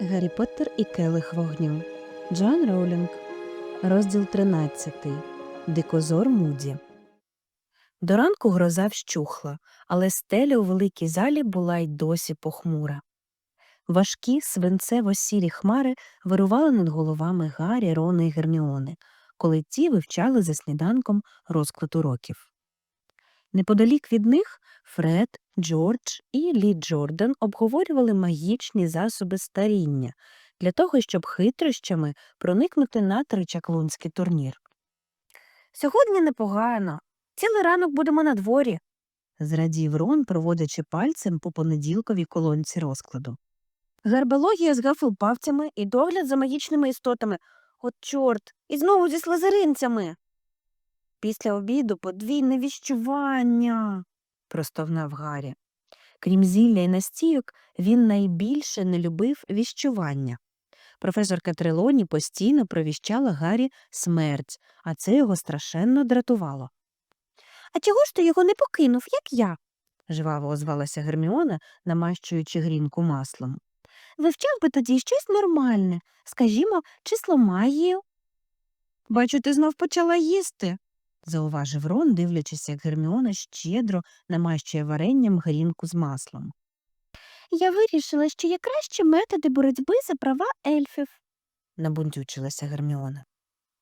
Гаррі Поттер і Келих вогню. Джоан Роулінг. Розділ 13. Дикозор Муді. До ранку гроза вщухла, але стеля у великій залі була й досі похмура. Важкі свинцево-сірі хмари вирували над головами Гаррі, Рона і Герміони, коли ті вивчали за сніданком розклад уроків. Неподалік від них Фред, Джордж і Лі Джордан обговорювали магічні засоби старіння для того, щоб хитрощами проникнути на тричаклунський турнір. Сьогодні непогано. Цілий ранок будемо на дворі, зрадів Рон, проводячи пальцем по понеділковій колонці розкладу. Гербологія з гафлпавцями і догляд за магічними істотами. От чорт, і знову зі слазеринцями. Після обіду подвійне віщування, простогнав Гаррі. Крім зілля і настійок, він найбільше не любив віщування. Професорка Трелоні постійно провіщала Гаррі смерть, а це його страшенно дратувало. А чого ж ти його не покинув, як я? жваво озвалася Герміона, намащуючи грінку маслом. Вивчав би тоді щось нормальне, скажімо, число магію. Бачу, ти знов почала їсти, зауважив Рон, дивлячись, як Герміона щедро намащує варенням грінку з маслом. Я вирішила, що є кращі методи боротьби за права ельфів, набунтючилася Герміона.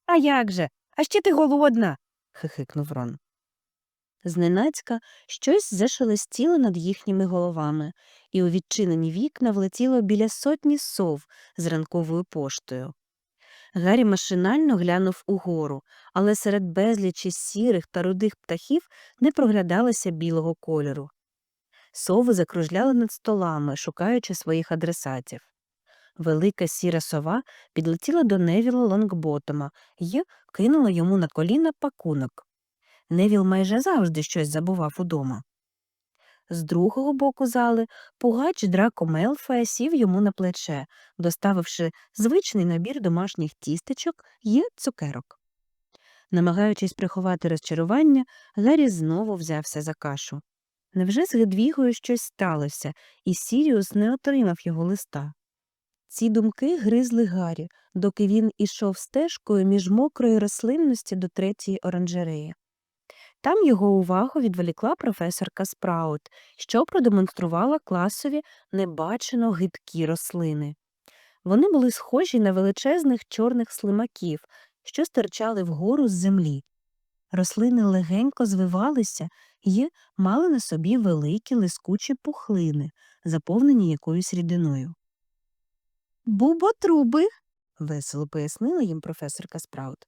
А як же? А ще ти голодна. хихикнув Рон. Зненацька щось зашелестіло над їхніми головами, і у відчинені вікна влетіло біля сотні сов з ранковою поштою. Гаррі машинально глянув угору, але серед безлічі сірих та рудих птахів не проглядалося білого кольору. Сови закружляли над столами, шукаючи своїх адресатів. Велика сіра сова підлетіла до Невіла Лонгботома і кинула йому на коліна пакунок. Невіл майже завжди щось забував удома. З другого боку зали пугач Драко Мелфоя сів йому на плече, доставивши звичний набір домашніх тістечок і цукерок. Намагаючись приховати розчарування, Гаррі знову взявся за кашу. Невже з Гедвігою щось сталося, і Сіріус не отримав його листа? Ці думки гризли Гаррі, доки він ішов стежкою між мокрої рослинності до третьої оранжереї. Там його увагу відволікла професорка Спраут, що продемонструвала класові небачено гидкі рослини. Вони були схожі на величезних чорних слимаків, що стирчали вгору з землі. Рослини легенько звивалися і мали на собі великі лискучі пухлини, заповнені якоюсь рідиною. Буботруби, весело пояснила їм професорка Спраут.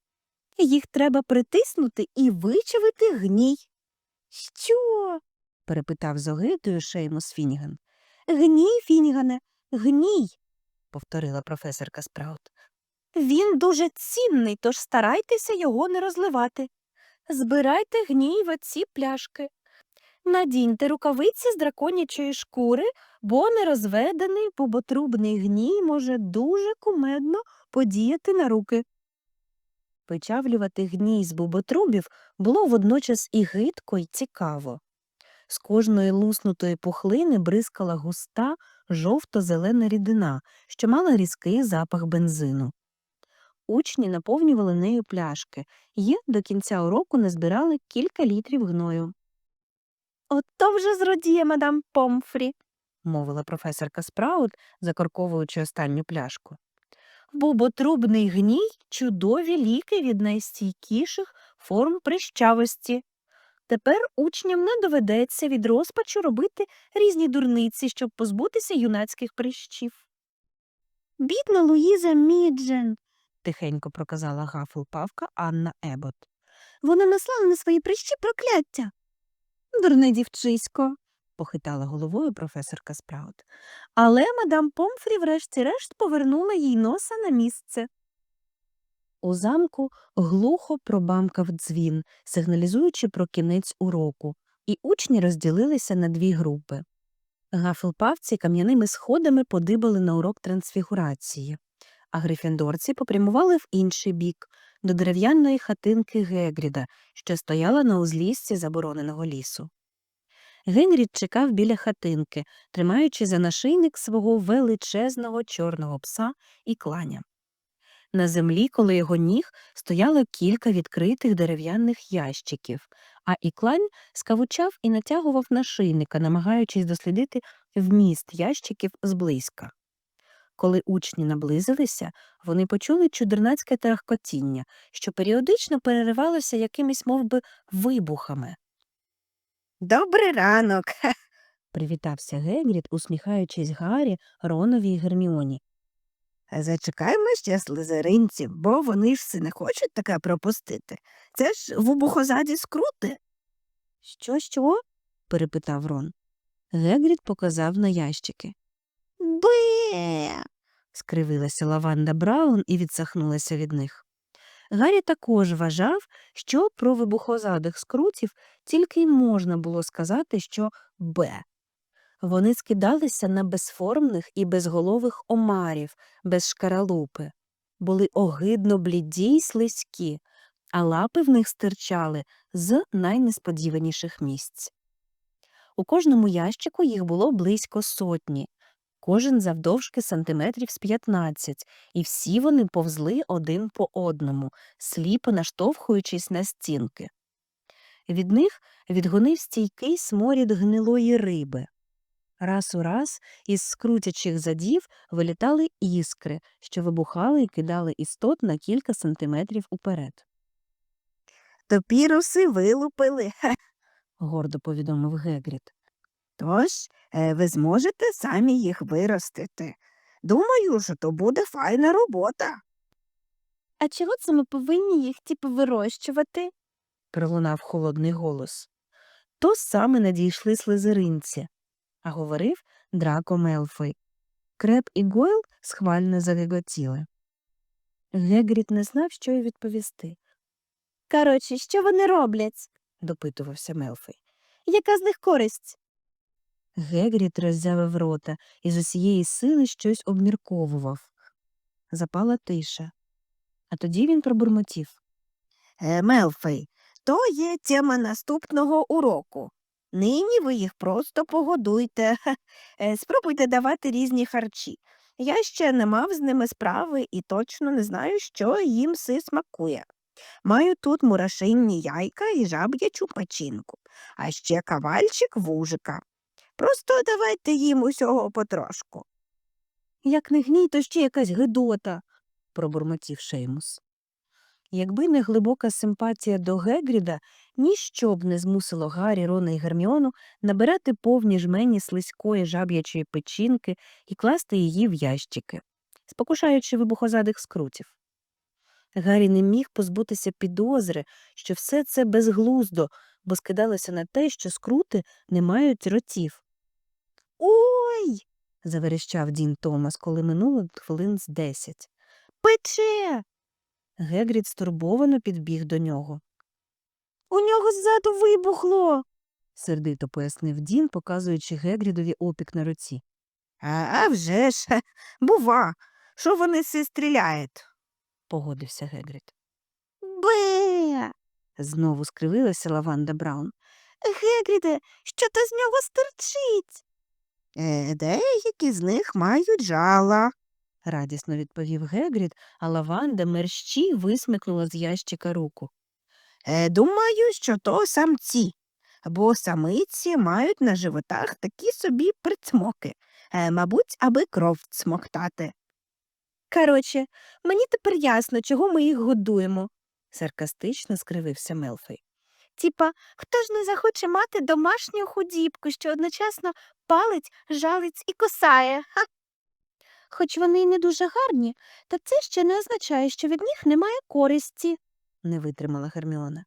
Їх треба притиснути і вичавити гній. Що? перепитав з огидою Шеймус Фініган. Гній, Фінігане, гній, повторила професорка Спраут. Він дуже цінний, тож старайтеся його не розливати. Збирайте гній в оці пляшки. Надіньте рукавиці з драконячої шкури, бо нерозведений буботрубний гній може дуже кумедно подіяти на руки. Вичавлювати гній з буботрубів було водночас і гидко, й цікаво. З кожної луснутої пухлини бризкала густа жовто-зелена рідина, що мала різкий запах бензину. Учні наповнювали нею пляшки і до кінця уроку назбирали кілька літрів гною. Ото вже зрадіє мадам Помфрі, мовила професорка Спраут, закорковуючи останню пляшку. Буботрубний гній чудові ліки від найстійкіших форм прищавості. Тепер учням не доведеться від розпачу робити різні дурниці, щоб позбутися юнацьких прищів. Бідна Луїза Міджен, тихенько проказала гафлпавка Анна Ебот. Вона наслала на свої прищі прокляття. Дурне дівчисько, похитала головою професорка Спраут. Але мадам Помфрі врешті-решт повернула їй носа на місце. У замку глухо пробамкав дзвін, сигналізуючи про кінець уроку, і учні розділилися на дві групи. Гафелпавці кам'яними сходами подибали на урок трансфігурації, а грифіндорці попрямували в інший бік, до дерев'яної хатинки Гегріда, що стояла на узліссі забороненого лісу. Генрід чекав біля хатинки, тримаючи за нашийник свого величезного чорного пса і кланя. На землі, коло його ніг, стояло кілька відкритих дерев'яних ящиків, а іклань скавучав і натягував нашийника, намагаючись дослідити вміст ящиків зблизька. Коли учні наблизилися, вони почули чудернацьке тарахкотіння, що періодично переривалося якимись мов би, вибухами. Добрий ранок. Привітався Гегрід, усміхаючись Гаррі, Ронові й Герміоні. Зачекаймо ще слизеринців, бо вони ж си не хочуть таке пропустити. Це ж вибухозаді скрути. Що, що? перепитав Рон. Гегрід показав на ящики. Бе. скривилася Лаванда Браун і відсахнулася від них. Гаррі також вважав, що про вибухозадих скрутів тільки й можна було сказати, що Б. Вони скидалися на безформних і безголових омарів без шкаралупи, були огидно бліді й слизькі, а лапи в них стирчали з найнесподіваніших місць. У кожному ящику їх було близько сотні, кожен завдовжки сантиметрів з 15, і всі вони повзли один по одному, сліпо наштовхуючись на стінки. Від них відгонив стійкий сморід гнилої риби. Раз у раз із скрутячих задів вилітали іскри, що вибухали і кидали істот на кілька сантиметрів уперед, Топіруси вилупили. Гордо повідомив Гегрід. Тож е, ви зможете самі їх виростити. Думаю, що то буде файна робота. А чого це ми повинні їх типу вирощувати? пролунав холодний голос. То саме надійшли слизеринці, а говорив Драко Мелфой. Креп і Гойл схвально загиготіли. Гегрід не знав, що й відповісти, Коротше, що вони роблять? допитувався Мелфой. Яка з них користь? Гегрід роззявив рота і з усієї сили щось обмірковував. Запала тиша. А тоді він пробурмотів. Е, Мелфей, то є тема наступного уроку. Нині ви їх просто погодуйте. Е, Спробуйте давати різні харчі. Я ще не мав з ними справи і точно не знаю, що їм си смакує. Маю тут мурашинні яйка і жаб'ячу печінку, а ще кавальчик вужика. Просто давайте їм усього потрошку. Як не гній, то ще якась гидота, пробурмотів Шеймус. Якби не глибока симпатія до Гегріда, ніщо б не змусило Гаррі, Рона і Герміону набирати повні жмені слизької жаб'ячої печінки і класти її в ящики, спокушаючи вибухозадих скрутів. Гаррі не міг позбутися підозри, що все це безглуздо, бо скидалося на те, що скрути не мають ротів. Ой, заверещав Дін Томас, коли минуло хвилин з десять. пече. Гегрід стурбовано підбіг до нього. У нього ззаду вибухло. сердито пояснив Дін, показуючи Гегрідові опік на руці. А, вже ж, бува, що вони си стріляють? Погодився Гегрід. Бе. Знову скривилася Лаванда Браун. Гегріде, що то з нього стирчить? Е, деякі з них мають жала. радісно відповів Гегрід, а Лаванда мерщій висмикнула з ящика руку. Е, думаю, що то самці, бо самиці мають на животах такі собі прицмоки, е, мабуть, аби кров цмоктати. Коротше, мені тепер ясно, чого ми їх годуємо. Саркастично скривився Мелфей. Типа, хто ж не захоче мати домашню худібку, що одночасно палить, жалить і кусає? Ха? Хоч вони й не дуже гарні, та це ще не означає, що від них немає користі. не витримала Герміона.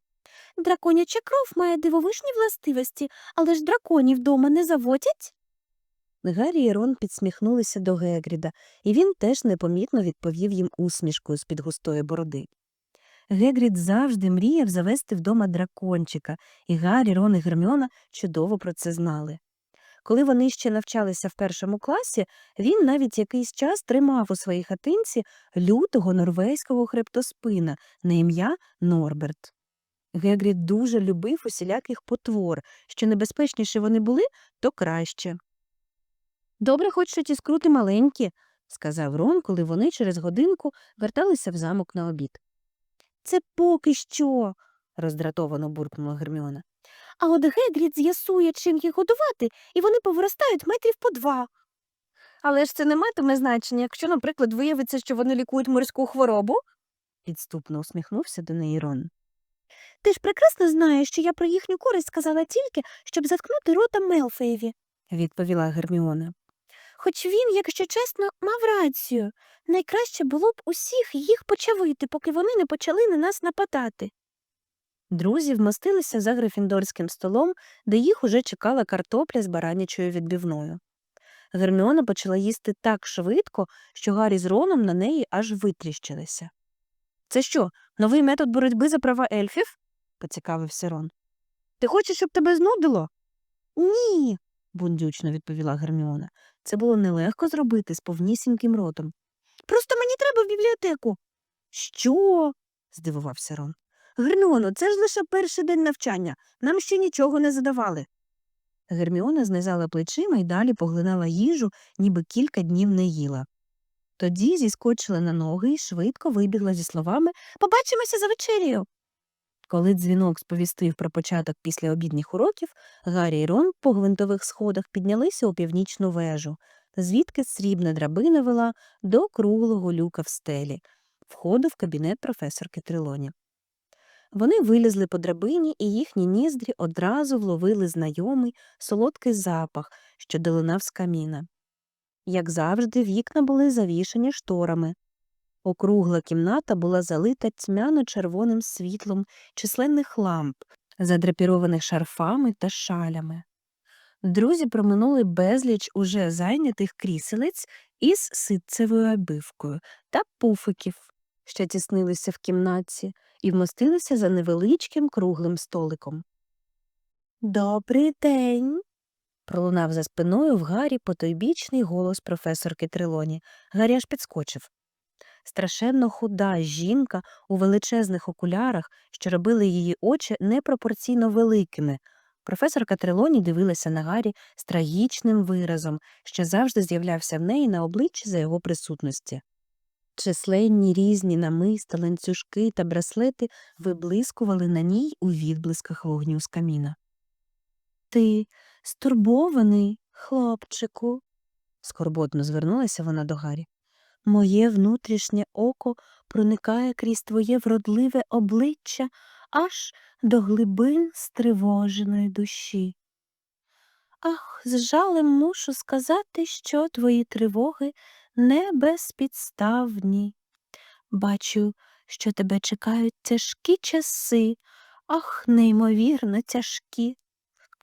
Драконяча кров має дивовижні властивості, але ж драконів дома не заводять. Гаррі і Рон підсміхнулися до Гегріда, і він теж непомітно відповів їм усмішкою з-під густої бороди. Гегрід завжди мріяв завести вдома дракончика, і Гаррі, Рон і Герміона чудово про це знали. Коли вони ще навчалися в першому класі, він навіть якийсь час тримав у своїй хатинці лютого норвезького хребтоспина на ім'я Норберт. Гегрід дуже любив усіляких потвор. Що небезпечніше вони були, то краще. Добре, хоч що ті скрути маленькі, сказав Рон, коли вони через годинку верталися в замок на обід. Це поки що, роздратовано буркнула Герміона. А от Гегрід з'ясує, чим їх годувати, і вони повиростають метрів по два. Але ж це не матиме значення, якщо, наприклад, виявиться, що вони лікують морську хворобу. Підступно усміхнувся до неї Рон. Ти ж прекрасно знаєш, що я про їхню користь сказала тільки, щоб заткнути рота Мелфеєві. відповіла Герміона. Хоч він, якщо чесно, мав рацію. Найкраще було б усіх їх почавити, поки вони не почали на нас нападати. Друзі вмостилися за грифіндорським столом, де їх уже чекала картопля з баранячою відбивною. Герміона почала їсти так швидко, що Гаррі з Роном на неї аж витріщилися. Це що, новий метод боротьби за права ельфів? поцікавився Рон. Ти хочеш, щоб тебе знудило? Ні, бундючно відповіла Герміона. Це було нелегко зробити з повнісіньким ротом. Просто мені треба в бібліотеку. Що? здивувався Рон. Герміоно, це ж лише перший день навчання. Нам ще нічого не задавали. Герміона знизала плечима і далі поглинала їжу, ніби кілька днів не їла. Тоді зіскочила на ноги і швидко вибігла зі словами Побачимося за вечерею. Коли дзвінок сповістив про початок післяобідніх уроків, Гаррі й Рон по гвинтових сходах піднялися у північну вежу, звідки срібна драбина вела до круглого люка в стелі, входу в кабінет професорки Трилоні. Вони вилізли по драбині, і їхні ніздрі одразу вловили знайомий солодкий запах, що долинав з каміна. Як завжди, вікна були завішані шторами. Округла кімната була залита тьмяно-червоним світлом численних ламп, задрапірованих шарфами та шалями. Друзі проминули безліч уже зайнятих кріселець із ситцевою обивкою та пуфиків, що тіснилися в кімнатці, і вмостилися за невеличким круглим столиком. Добрий день. пролунав за спиною в Гаррі потойбічний голос професорки Трилоні. Гаррі аж підскочив. Страшенно худа жінка у величезних окулярах, що робили її очі непропорційно великими. Професорка Трелоні дивилася на Гаррі з трагічним виразом, що завжди з'являвся в неї на обличчі за його присутності. Численні різні намиста, ланцюжки та браслети виблискували на ній у відблисках вогню з каміна. Ти стурбований, хлопчику, скорботно звернулася вона до Гаррі. Моє внутрішнє око проникає крізь твоє вродливе обличчя аж до глибин стривоженої душі. Ах, з жалем мушу сказати, що твої тривоги не безпідставні. Бачу, що тебе чекають тяжкі часи, ах, неймовірно тяжкі.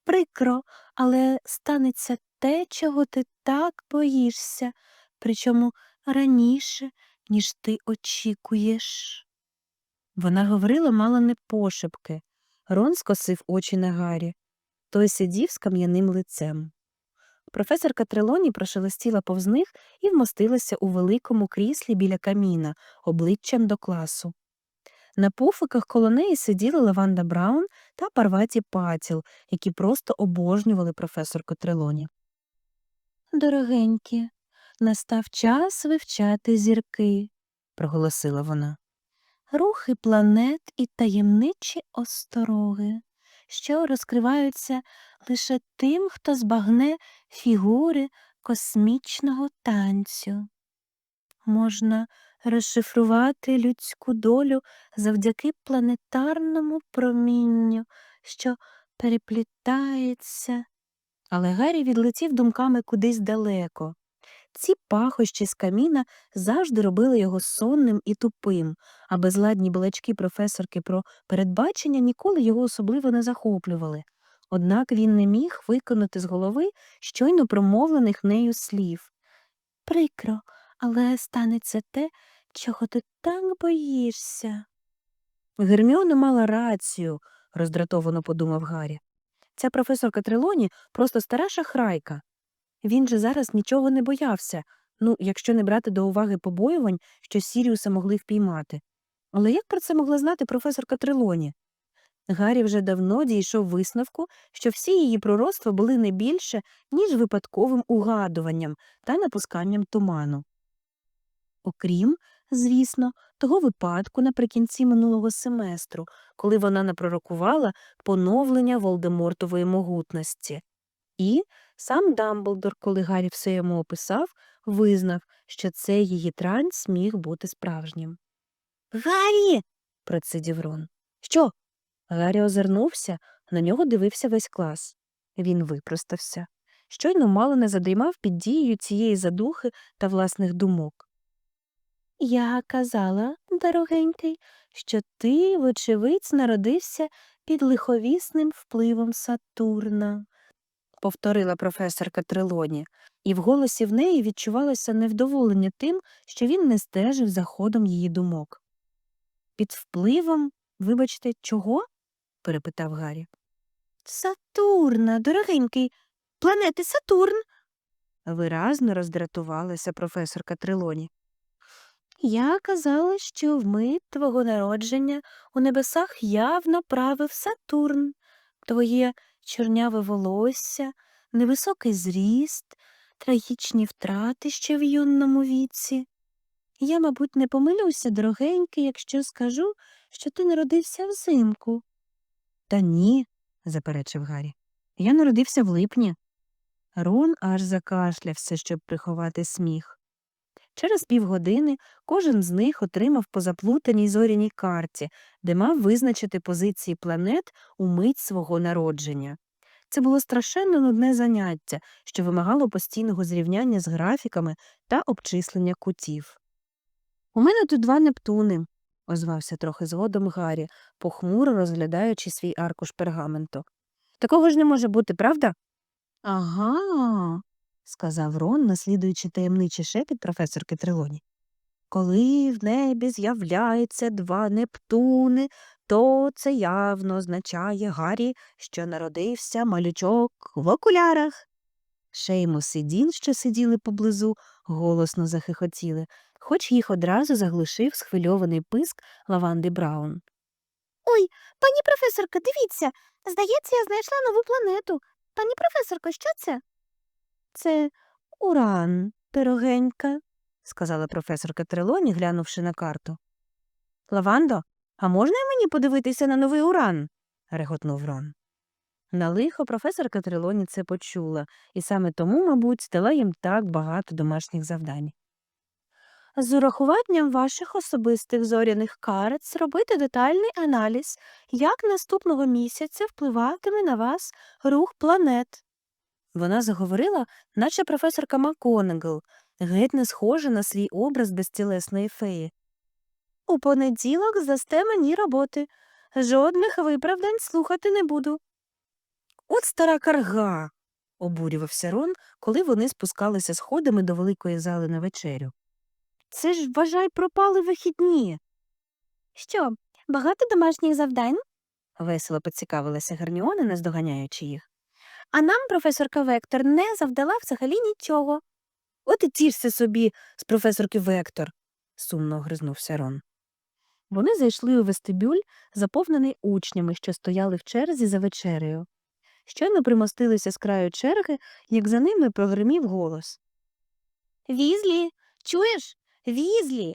Прикро, але станеться те, чого ти так боїшся, причому раніше, ніж ти очікуєш. Вона говорила мало не пошепки. Рон скосив очі на Гаррі. Той сидів з кам'яним лицем. Професорка Трелоні прошелестіла повз них і вмостилася у великому кріслі біля каміна, обличчям до класу. На пуфиках коло неї сиділи Лаванда Браун та Парваті Патіл, які просто обожнювали професорку Трелоні. Дорогенькі, настав час вивчати зірки, проголосила вона. Рухи планет і таємничі остороги, що розкриваються лише тим, хто збагне фігури космічного танцю. Можна розшифрувати людську долю завдяки планетарному промінню, що переплітається. Але Гаррі відлетів думками кудись далеко. Ці пахощі з каміна завжди робили його сонним і тупим, а безладні балачки професорки про передбачення ніколи його особливо не захоплювали. Однак він не міг виконати з голови щойно промовлених нею слів. Прикро, але станеться те, чого ти так боїшся. Герміона мала рацію, роздратовано подумав Гаррі. Ця професорка Трелоні просто стара шахрайка. Він же зараз нічого не боявся, ну, якщо не брати до уваги побоювань, що Сіріуса могли впіймати. Але як про це могла знати професорка Трелоні? Гаррі вже давно дійшов висновку, що всі її пророцтва були не більше, ніж випадковим угадуванням та напусканням туману. Окрім, звісно, того випадку наприкінці минулого семестру, коли вона напророкувала поновлення Волдемортової могутності. І сам Дамблдор, коли Гаррі все йому описав, визнав, що цей її транс міг бути справжнім. Гаррі. процидів Рон. Що? Гаррі озирнувся, на нього дивився весь клас. Він випростався. Щойно мало не задрімав під дією цієї задухи та власних думок. Я казала, дорогенький, що ти, вочевидь, народився під лиховісним впливом Сатурна, повторила професорка Трелоні, і в голосі в неї відчувалося невдоволення тим, що він не стежив за ходом її думок. Під впливом, вибачте, чого? перепитав Гаррі. Сатурна, дорогенький, планети Сатурн. Виразно роздратувалася професорка Трелоні. Я казала, що в мить твого народження у небесах явно правив Сатурн, твоє чорняве волосся, невисокий зріст, трагічні втрати ще в юному віці. Я, мабуть, не помилюся, дорогенький, якщо скажу, що ти народився взимку. Та ні, заперечив Гаррі. Я народився в липні. Рон аж закашлявся, щоб приховати сміх. Через півгодини кожен з них отримав по заплутаній зоряній карті, де мав визначити позиції планет у мить свого народження. Це було страшенно нудне заняття, що вимагало постійного зрівняння з графіками та обчислення кутів. У мене тут два Нептуни, озвався трохи згодом Гаррі, похмуро розглядаючи свій аркуш пергаменту. Такого ж не може бути, правда? Ага, сказав Рон, наслідуючи таємничий шепіт професорки Трелоні. Коли в небі з'являється два Нептуни, то це явно означає Гаррі, що народився малючок в окулярах. Шеймус і Дін, що сиділи поблизу, голосно захихотіли, хоч їх одразу заглушив схвильований писк Лаванди Браун. Ой, пані професорка, дивіться. Здається, я знайшла нову планету. Пані професорко, що це? Це уран, пирогенька, сказала професорка Трелоні, глянувши на карту. Лавандо, а можна й мені подивитися на новий уран? реготнув Рон. На лихо професорка Трелоні це почула, і саме тому, мабуть, дала їм так багато домашніх завдань. З урахуванням ваших особистих зоряних карт зробити детальний аналіз, як наступного місяця впливатиме на вас рух планет. Вона заговорила, наче професорка МакКонагал, геть не схожа на свій образ безтілесної феї. У понеділок здасте мені роботи. Жодних виправдань слухати не буду. От стара карга. обурювався Рон, коли вони спускалися сходами до великої зали на вечерю. Це ж, вважай, пропали вихідні. Що, багато домашніх завдань? весело поцікавилася Герміона, наздоганяючи їх. А нам професорка Вектор не завдала взагалі нічого. От і тішся собі з професорки Вектор, сумно огризнувся Рон. Вони зайшли у вестибюль, заповнений учнями, що стояли в черзі за вечерею. Щойно примостилися з краю черги, як за ними прогримів голос. Візлі, чуєш? Візлі.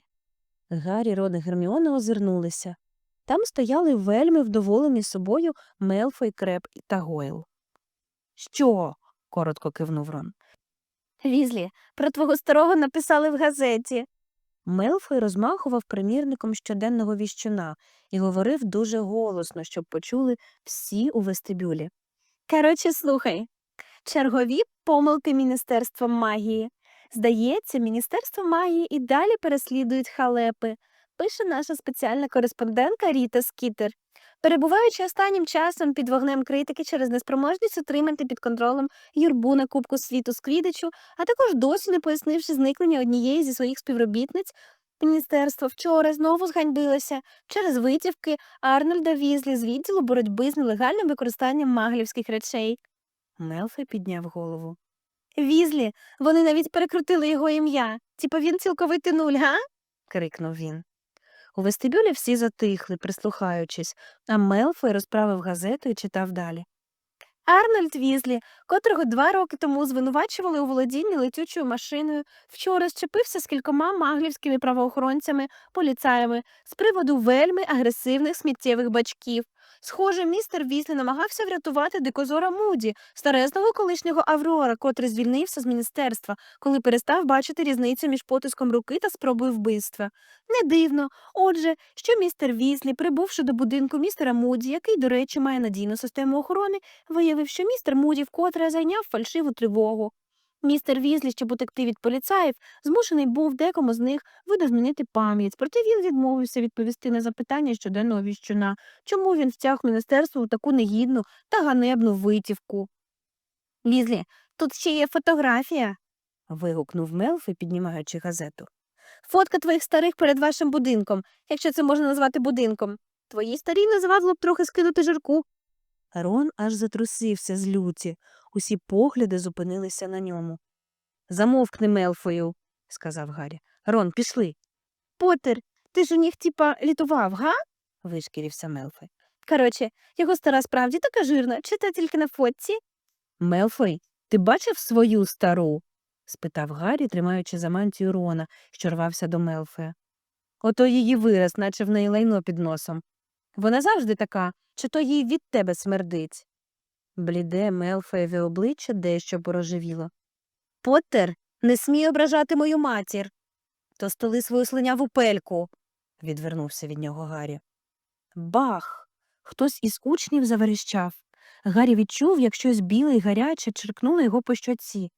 Гаррі, Рон і Герміона озирнулися. Там стояли вельми вдоволені собою Мелфой, Креп та Гойл. Що? коротко кивнув Рон. Візлі, про твого старого написали в газеті. Мелфой розмахував примірником щоденного віщуна і говорив дуже голосно, щоб почули всі у вестибюлі. Коротше, слухай. Чергові помилки Міністерства магії. Здається, Міністерство магії і далі переслідують халепи, пише наша спеціальна кореспондентка Ріта Скітер. Перебуваючи останнім часом під вогнем критики через неспроможність утримати під контролем юрбу на Кубку світу з Квідичу, а також досі не пояснивши зникнення однієї зі своїх співробітниць, міністерство вчора знову зганьбилося через витівки Арнольда Візлі з відділу боротьби з нелегальним використанням маглівських речей. Мелфой підняв голову. Візлі, вони навіть перекрутили його ім'я. Типа він цілковитий нуль, га? крикнув він. У вестибюлі всі затихли, прислухаючись, а Мелфой розправив газету і читав далі. Арнольд Візлі, котрого два роки тому звинувачували у володінні летючою машиною, вчора щепився з кількома маглівськими правоохоронцями, поліцаями з приводу вельми агресивних сміттєвих бачків. Схоже, містер Візлі намагався врятувати дикозора Муді, старезного колишнього Аврора, котрий звільнився з міністерства, коли перестав бачити різницю між потиском руки та спробою вбивства. Не дивно, отже, що містер Візлі, прибувши до будинку містера Муді, який, до речі, має надійну систему охорони, виявив, що містер Муді вкотре зайняв фальшиву тривогу. Містер Візлі, щоб утекти від поліцаїв, змушений був декому з них видозмінити пам'ять, проте він відмовився відповісти на запитання щоденного віщуна, чому він втяг міністерство у таку негідну та ганебну витівку. Візлі, тут ще є фотографія. вигукнув Мелфой, піднімаючи газету. Фотка твоїх старих перед вашим будинком, якщо це можна назвати будинком. Твої старі не завадило б трохи скинути жирку. Рон аж затрусився з люті. Усі погляди зупинилися на ньому. Замовкни, Мелфою, сказав Гаррі. Рон, пішли. Поттер, ти ж у них типа літував, га? вишкірився Мелфой. Коротше, його стара справді така жирна, чи та тільки на фотці? Мелфой, ти бачив свою стару? спитав Гаррі, тримаючи за мантію Рона, що рвався до Мелфоя. Ото її вираз, наче в неї лайно під носом. Вона завжди така, чи то їй від тебе смердить. Бліде Мелфоєве обличчя дещо порожевіло. Поттер, не смій ображати мою матір. То столи свою слиняву пельку. відвернувся від нього Гаррі. Бах! Хтось із учнів заверещав. Гаррі відчув, як щось біле й гаряче черкнуло його по щоці.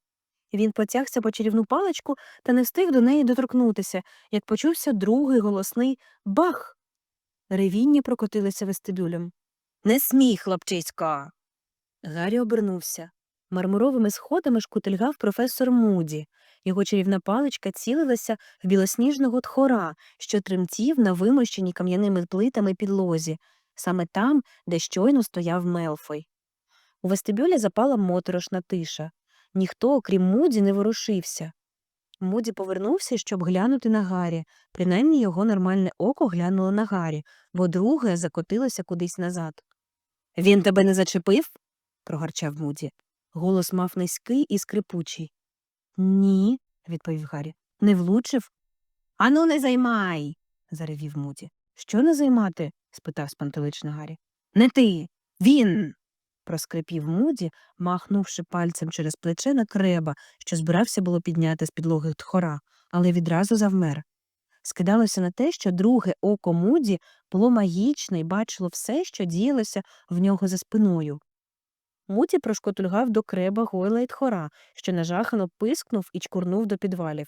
Він потягся по чарівну паличку та не встиг до неї доторкнутися, як почувся другий голосний бах. Ревіння прокотилися вестибюлем. Не смій, хлопчисько. Гаррі обернувся. Мармуровими сходами шкутильгав професор Муді. Його чарівна паличка цілилася в білосніжного тхора, що тремтів на вимощеній кам'яними плитами підлозі, саме там, де щойно стояв Мелфой. У вестибюлі запала моторошна тиша. Ніхто, окрім Муді, не ворушився. Муді повернувся, щоб глянути на Гаррі. Принаймні його нормальне око глянуло на Гаррі, бо друге закотилося кудись назад. Він тебе не зачепив? прогарчав Муді. Голос мав низький і скрипучий. Ні, відповів Гаррі. Не влучив? Ану, не займай. заревів Муді. Що не займати? спитав спантелично Гаррі. Не ти. Він. проскрипів Муді, махнувши пальцем через плече на креба, що збирався було підняти з підлоги тхора, але відразу завмер. Скидалося на те, що друге око Муді було магічне і бачило все, що діялося в нього за спиною. Муді прошкотульгав до креба гойла й тхора, що нажахано пискнув і чкурнув до підвалів.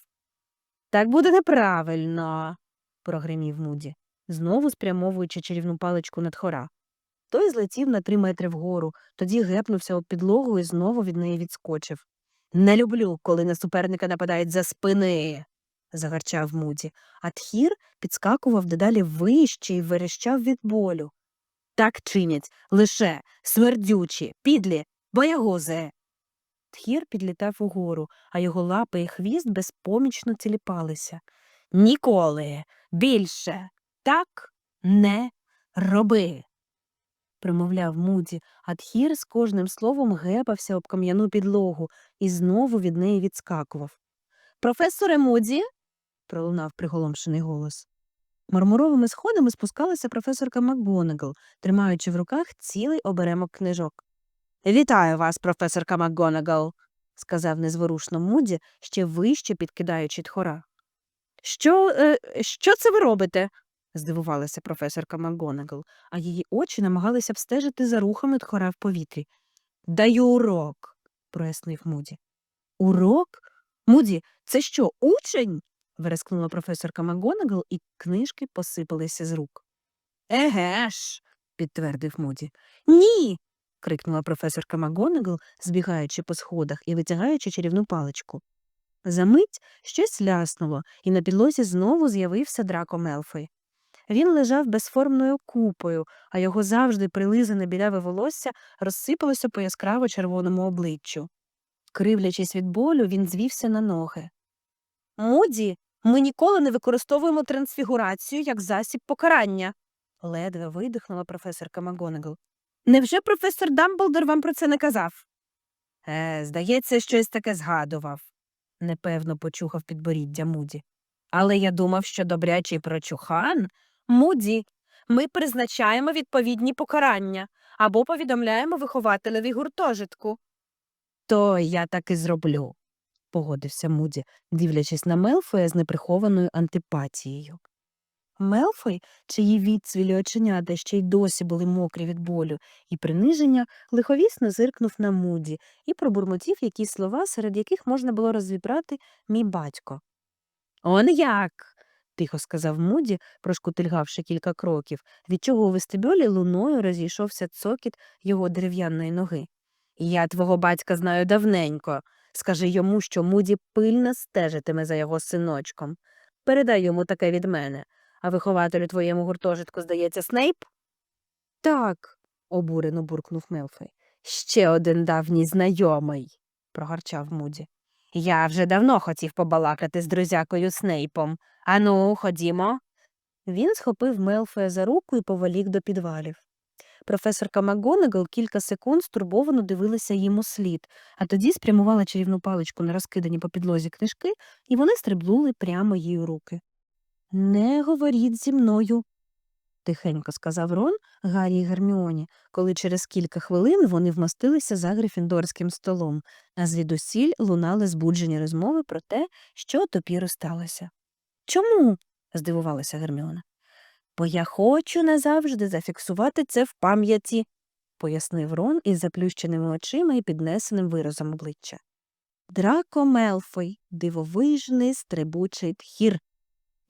Так буде неправильно, прогримів Муді, знову спрямовуючи чарівну паличку на тхора. Той злетів на три метри вгору, тоді гепнувся об підлогу і знову від неї відскочив. Не люблю, коли на суперника нападають за спини. Загарчав Муді, а тхір підскакував дедалі вище і верещав від болю. Так чинять лише смердючі, підлі, боягузи. Тхір підлітав угору, а його лапи і хвіст безпомічно ціліпалися. Ніколи більше так не роби. промовляв Муді, а тхір з кожним словом гепався об кам'яну підлогу і знову від неї відскакував. Професоре Муді. Пролунав приголомшений голос. Мармуровими сходами спускалася професорка МакГонагал, тримаючи в руках цілий оберемок книжок. Вітаю вас, професорка МакГонагал, сказав незворушно Муді, ще вище підкидаючи тхора. Що, е, що це ви робите? здивувалася професорка МакГонагал, а її очі намагалися обстежити за рухами тхора в повітрі. Даю урок, прояснив Муді. Урок? Муді, це що, учень? Верескнула професорка МакГонагал, і книжки посипалися з рук. Еге ж, підтвердив Муді. Ні. крикнула професорка МакГонагал, збігаючи по сходах і витягаючи чарівну паличку. Замить щось ляснуло, і на підлозі знову з'явився драко Мелфой. Він лежав безформною купою, а його завжди прилизане біляве волосся розсипалося по яскраво червоному обличчю. Кривлячись від болю, він звівся на ноги. Муді, Ми ніколи не використовуємо трансфігурацію як засіб покарання, ледве видихнула професорка МакГонагал. Невже професор Дамблдор вам про це не казав? Е, здається, щось таке згадував, непевно почухав підборіддя Муді. Але я думав, що добрячий прочухан Муді, ми призначаємо відповідні покарання або повідомляємо вихователеві гуртожитку. То я так і зроблю, погодився Муді, дивлячись на Мелфоя з неприхованою антипатією. Мелфой, чиї відцвілі оченята ще й досі були мокрі від болю і приниження, лиховісно зиркнув на Муді і пробурмотів якісь слова, серед яких можна було розібрати мій батько. Он як? тихо сказав Муді, прошкутильгавши кілька кроків, від чого у вестибюлі луною розійшовся цокіт його дерев'яної ноги. Я твого батька знаю давненько. Скажи йому, що Муді пильно стежитиме за його синочком. Передай йому таке від мене. А вихователю твоєму гуртожитку, здається, Снейп? Так, обурено буркнув Мелфой. Ще один давній знайомий, прогарчав Муді. Я вже давно хотів побалакати з друзякою Снейпом. Ану, ходімо. Він схопив Мелфоя за руку і поволік до підвалів. Професорка МакГонагал кілька секунд стурбовано дивилася їм у слід, а тоді спрямувала чарівну паличку на розкидані по підлозі книжки, і вони стрибнули прямо їй у руки. Не говоріть зі мною, тихенько сказав Рон Гаррі і Герміоні, коли через кілька хвилин вони вмостилися за грифіндорським столом, а звідусіль лунали збуджені розмови про те, що топіру сталося. Чому? здивувалася Герміона. Бо я хочу назавжди зафіксувати це в пам'яті, пояснив Рон із заплющеними очима і піднесеним виразом обличчя. Драко Мелфой, дивовижний стрибучий тхір.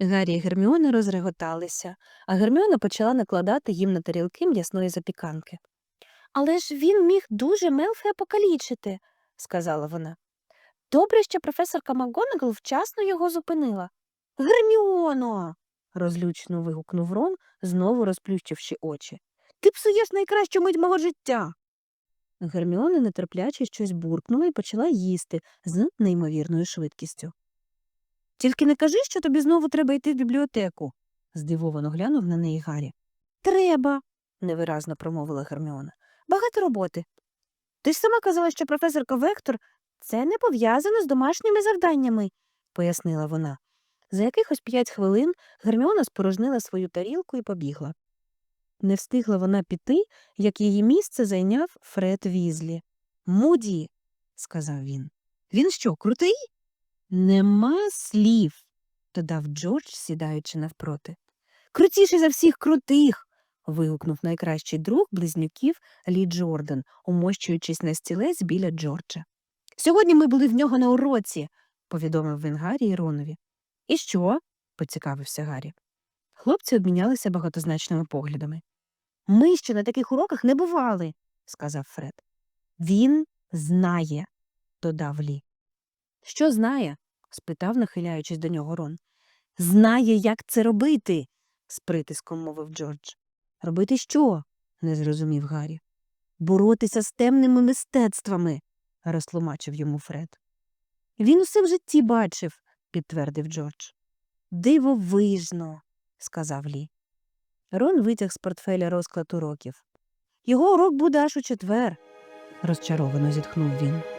Гаррі і Герміона розреготалися, а Герміона почала накладати їм на тарілки м'ясної запіканки. Але ж він міг дуже Мелфія покалічити, сказала вона. Добре, що професорка МакГонагал вчасно його зупинила. Герміоно. Розлючно вигукнув Рон, знову розплющивши очі. Ти псуєш найкращу мить мого життя. Герміона нетерпляче щось буркнула і почала їсти з неймовірною швидкістю. Тільки не кажи, що тобі знову треба йти в бібліотеку, здивовано глянув на неї Гаррі. Треба, невиразно промовила Герміона. Багато роботи. Ти ж сама казала, що професорка Вектор це не пов'язано з домашніми завданнями, пояснила вона. За якихось п'ять хвилин Герміона спорожнила свою тарілку і побігла. Не встигла вона піти, як її місце зайняв Фред Візлі. Муді, сказав він. Він що, крутий? Нема слів, додав Джордж, сідаючи навпроти. Крутіший за всіх крутих. вигукнув найкращий друг близнюків Лі Джордан, умощуючись на стілець біля Джорджа. Сьогодні ми були в нього на уроці, повідомив він Гаррі і Ронові. І що? поцікавився Гаррі. Хлопці обмінялися багатозначними поглядами. Ми ще на таких уроках не бували, сказав Фред. Він знає, додав Лі. Що знає? спитав, нахиляючись до нього Рон. Знає, як це робити, з притиском мовив Джордж. Робити що? не зрозумів Гаррі. Боротися з темними мистецтвами, розтлумачив йому Фред. Він усе в житті бачив, підтвердив Джордж. Дивовижно, сказав Лі. Рон витяг з портфеля розклад уроків. Його урок буде аж у четвер, розчаровано зітхнув він.